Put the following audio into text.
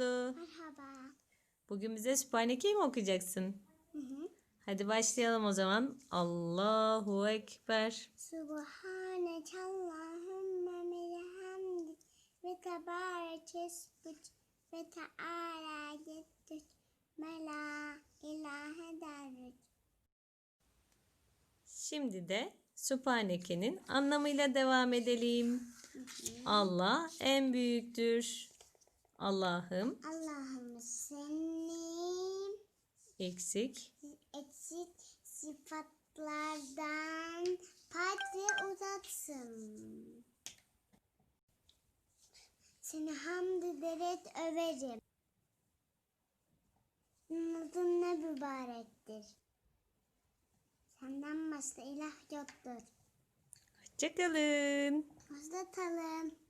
Mutlu. Merhaba. Bugün bize Sübhaneke'yi mi okuyacaksın? Hı hı. Hadi başlayalım o zaman. Allahu Ekber. Subhaneke Allahümme bihamdik ve tebarek esbük ve teala geddük ve la ilahe derrük. Şimdi de Sübhaneke'nin anlamıyla devam edelim. Allah en büyüktür. Allah'ım Allah'ım senin eksik eksik sıfatlardan pak ve uzaksın. Seni hamd ederek överim. Adın ne mübarektir. Senden başka ilah yoktur. Hoşçakalın. Hoşçakalın.